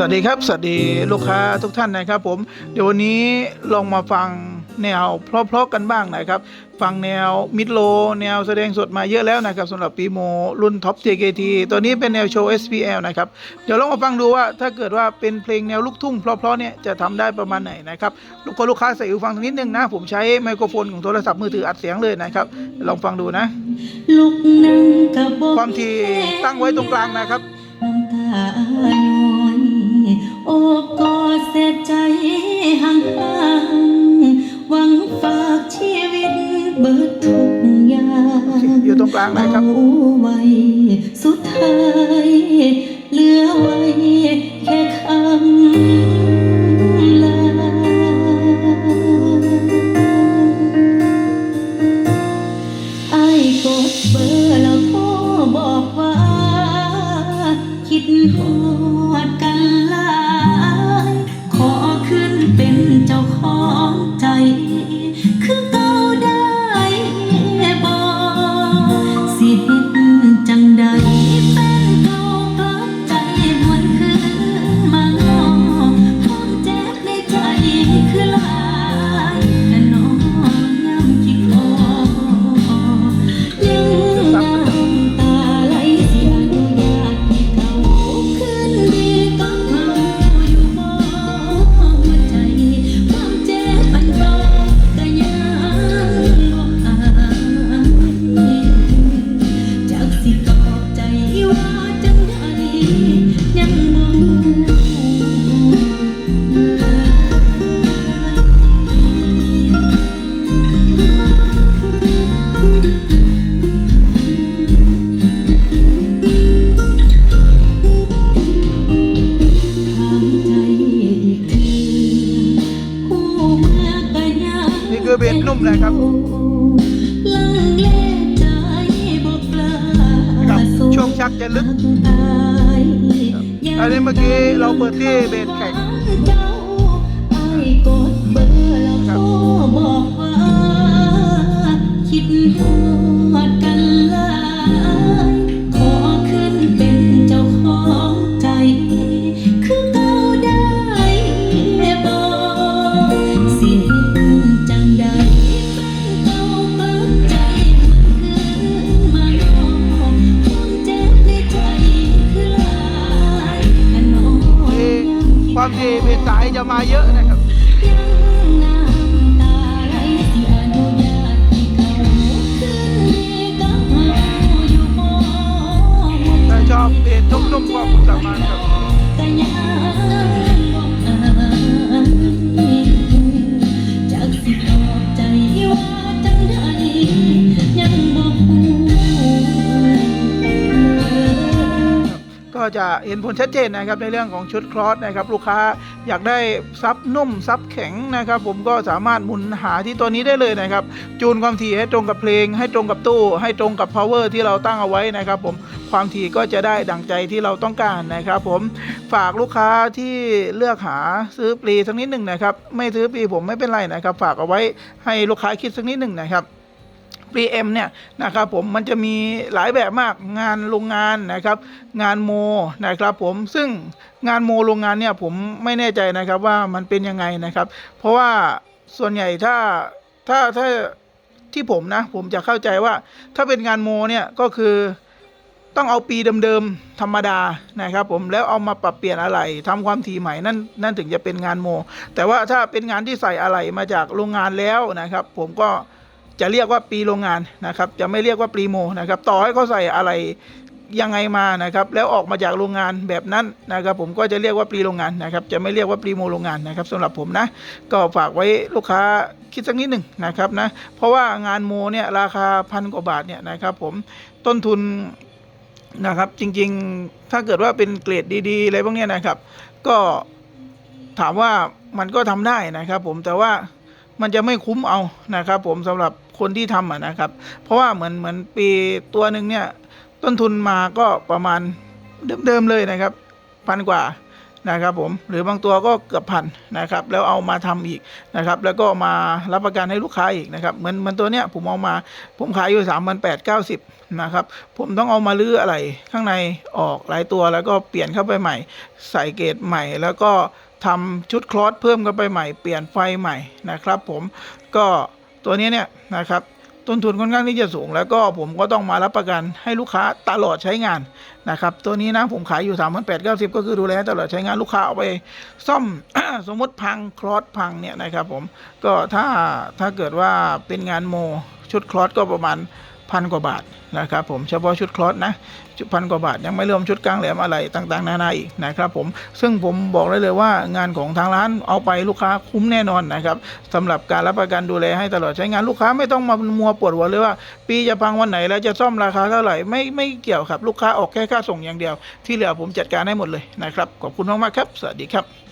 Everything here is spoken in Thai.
สวัสดีครับ สวัสดีลูกค้าทุกท่านนะครับผม เดี๋ยววันนี้ลองมาฟังแนวเพราะๆกันบ้างนะครับ ฟังแนวมิดโล แนวแสดงสดมาเยอะแล้วนะครับสำหรับปีโมรุ่นท็อป JKT ตัวนี้เป็นแนวโชว์ SPL นะครับ เดี๋ยวลองมาฟังดูว่าถ้าเกิดว่าเป็นเพลงแนวลูกทุ่งเพราะๆเนี่ยจะทำได้ประมาณไหนนะครับลูกค้าลูกค้าใส่หูฟังสักนิดนึงนะ ผมใช้ไมโครโฟนของโทรศัพท์มือถืออัดเสียงเลยนะครับ ลองฟังดูนะลูกนั่งกะบอกความถี่ตั้งไว้ตรงกลางนะครับ บกอดเสียใจห่างห่างๆหวังฝากชีวิตเบิดทุกอย่างอยู่ตรงกลางนะครับ เอาไว้สุดท้ายเหลือไว้แค่คำลา ไอ้ายกดเบอร์แล้วโทรบอกว่า คิดฮอ กจะลึก อันนี้เมื่อกี้เราเปิดที่เบสแข็งครับ เทเบสายจะมาเยอะนะครับ จะเห็นผลชัดเจนนะครับในเรื่องของชุดคลอสนะครับลูกค้าอยากได้ซับนุ่มซับแข็งนะครับผมก็สามารถหมุนหาที่ตัวนี้ได้เลยนะครับจูนความถี่ให้ตรงกับเพลง ให้ตรงกับตู้ ให้ตรงกับ power ที่เราตั้งเอาไว้นะครับผมความถี่ก็จะได้ดังใจที่เราต้องการนะครับผมฝากลูกค้าที่เลือกหาซื้อปลีสักนิดหนึ่งนะครับไม่ซื้อปลีผมไม่เป็นไรนะครับ ฝากเอาไว้ให้ลูกค้าคิดสักนิดหนึ่งนะครับ PM เนี่ยนะครับผมมันจะมีหลายแบบมากงานโรงงานนะครับ งานโมนะครับผมซึ่งงานโมโรงงานเนี่ยผมไม่แน่ใจนะครับว่ามันเป็นยังไงนะครับ เพราะว่าส่วนใหญ่ถ้าถ้าถ้าที่ผมนะผมจะเข้าใจว่าถ้าเป็นงานโมเนี่ยก็คือต้องเอาปีเดิมๆธรรมดานะครับ ผมแล้วเอามาปรับเปลี่ยนอะไรทำความถี่ใหม่นั่นนั่นถึงจะเป็นงานโม แต่ว่าถ้าเป็นงานที่ใส่อะไรมาจากโรงงานแล้วนะครับ ผมก็ จะเรียกว่าปีโรงงานนะครับจะไม่เรียกว่าปรีโมนะครับต่อให้เขาใส่อะไรยังไงมานะครับแล้วออกมาจากโรงงานแบบนั้นนะครับผมก็จะเรียกว่าปรีโรงงานนะครับจะไม่เรียกว่าปรีโมโรงงานนะครับสำหรับผมนะก็ฝากไว้ลูกค้าคิดสักนิดหนึ่งนะครับนะเพราะว่างานโมเนี่ยราคาพันกว่าบาทเนี่ยนะครับผมต้นทุนนะครับจริงๆถ้าเกิดว่าเป็นเกรดดีๆอะไรพวกนี้นะครับ ก็ถามว่ามันก็ทำได้นะครับผมแต่ว่ามันจะไม่คุ้มเอานะครับผมสำหรับ คนที่ทำอะนะครับ เพราะว่าเหมือนเหมือนปีตัวหนึ่งเนี่ยต้นทุนมาก็ประมาณเดิมๆเลยนะครับพันกว่านะครับผมหรือบางตัวก็เกือบพันนะครับแล้วเอามาทำอีกนะครับแล้วก็มารับประกันให้ลูกค้าอีกนะครับเหมือนเหมือนตัวเนี้ยผมเอามาผมขายอยู่สามพันแปดเก้าสิบนะครับผมต้องเอามาลื้ออะไรข้างในออกหลายตัวแล้วก็เปลี่ยนเข้าไปใหม่ ใส่เกรดใหม่ แล้วก็ทำชุดคลอสเพิ่มเข้าไปใหม่ เปลี่ยนไฟใหม่นะครับผมก็ ตัวนี้เนี่ยนะครับต้นทุนค่อนข้างที่จะสูง แล้วก็ผมก็ต้องมารับประกันให้ลูกค้าตลอดใช้งานนะครับตัวนี้นะผมขายอยู่3 8 9 0ก็คือดูแลตลอดใช้งานลูกค้าเอาไปซ่อมสมมติพังคลอสพังเนี่ยนะครับผมก็ถ้าถ้าเกิดว่าเป็นงานโมชุดคลอสก็ประมาณ พันกว่าบาทนะครับผมเฉพาะชุดคลอสนะชุดพันกว่าบาทยังไม่รวมชุดกลางแหลมอะไรต่างๆ นานาอีกนะครับผมซึ่งผมบอกได้เลยว่างานของทางร้านเอาไปลูกค้าคุ้มแน่นอนนะครับสำหรับการรับประกันดูแลให้ตลอดใช้งานลูกค้าไม่ต้องมามัวปวดหัวเลยว่า ปีจะพังวันไหนแล้วจะซ่อมราคาเท่าไหร่ไม่ไม่เกี่ยวครับลูกค้าออกแค่ค่าส่งอย่างเดียว ที่เหลือผมจัดการให้หมดเลยนะครับขอบคุณมากๆครับ สวัสดีครับ